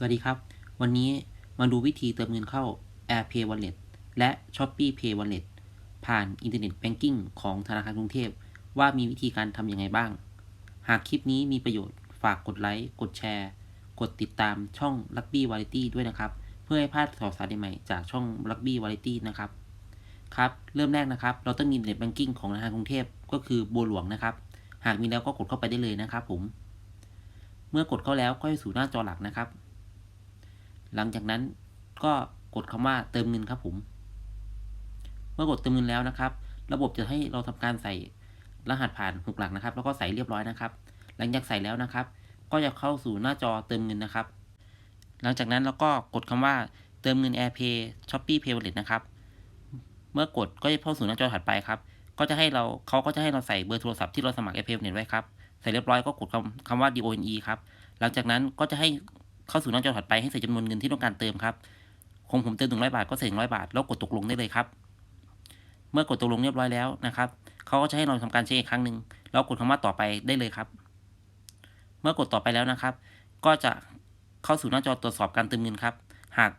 สวัสดีครับ วันนี้มาดูวิธีเติมเงินเข้า AirPay Wallet และ Shopee Pay Wallet ผ่านอินเทอร์เน็ตแบงกิ้งของธนาคารกรุงเทพ ว่ามีวิธีการทำยังไงบ้าง หากคลิปนี้มีประโยชน์ฝากกดไลค์ กดแชร์ กดติดตามช่อง Rugby Variety ด้วยนะครับ เพื่อให้พลาดข่าวสารใหม่จากช่อง Rugby Variety นะครับ ครับ เริ่มแรกนะครับ เราต้องมีอินเทอร์เน็ตแบงกิ้งของธนาคารกรุงเทพก็คือบัวหลวงนะครับ หากมีแล้วก็กดเข้าไปได้เลยนะครับผม เมื่อกดเข้าแล้วก็ให้สู่หน้าจอหลักนะครับ หลังจากนั้นก็กดคำว่าเติมเงินครับผม เมื่อกดเติมเงินแล้วนะครับ ระบบจะให้เราทำการใส่รหัสผ่านหกหลักนะครับ แล้วก็ใส่เรียบร้อยนะครับ หลังจากใส่แล้วนะครับ ก็จะเข้าสู่หน้าจอเติมเงินนะครับ หลังจากนั้นเราก็กดคำว่าเติมเงิน AirPay Shopee Pay Wallet นะครับ เมื่อกดก็จะเข้าสู่หน้าจอถัดไปครับ ก็จะให้เราเขาก็จะให้เราใส่เบอร์โทรศัพท์ที่เราสมัคร AirPay Wallet ไว้ครับ ใส่เรียบร้อยก็กดคำคำว่า DONE ครับ หลังจากนั้นก็จะให้ เข้าสู่หน้าจอถัดไปให้ใส่จำนวนเงินที่ต้องการเติมครับของผมเติมหนึ่งร้อยบาทก็ใส่หนึ่งร้อยบาท แล้วกดตกลงได้เลยครับ เมื่อกดตกลงเรียบร้อยแล้วนะครับเขาก็จะให้เราทำการเช็คอีกครั้งหนึ่งแล้วกดคำว่าต่อไปได้เลยครับ เมื่อกดต่อไปแล้วนะครับ ก็จะเข้าสู่หน้าจอตรวจสอบการเติมเงินครับ หาก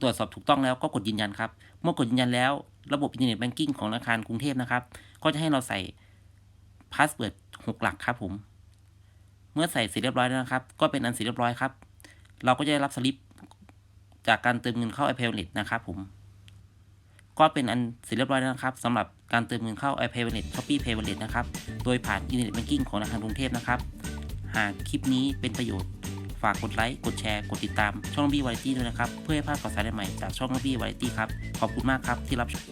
ตรวจสอบถูกต้องแล้วก็กดยืนยันครับ เมื่อกดยืนยันแล้ว ระบบอินเทอร์เน็ตแบงกิ้งของธนาคารกรุงเทพนะครับ ก็จะให้เราใส่พาสเวิร์ดหกหลักครับผม เมื่อใส่เสร็จเรียบร้อยแล้วนะครับ ก็เป็นอันเสร็จเรียบร้อยครับ เราก็จะได้รับสลิปจากการเติมเงินเข้า iPay Wallet นะครับผม ก็เป็นอันเสร็จเรียบร้อยแล้วนะครับสำหรับการเติมเงินเข้า iPay Wallet Shopee Pay Wallet นะครับ โดยผ่านอินเทอร์เน็ตแบงกิ้งของธนาคารกรุงเทพนะครับ หากคลิปนี้เป็นประโยชน์ ฝากกดไลค์ กดแชร์ กดติดตามช่องบี้วาไรตี้ด้วยนะครับ เพื่อให้พลาดข่าวสารใหม่จากช่องบี้วาไรตี้ครับ ขอบคุณมากครับที่รับชม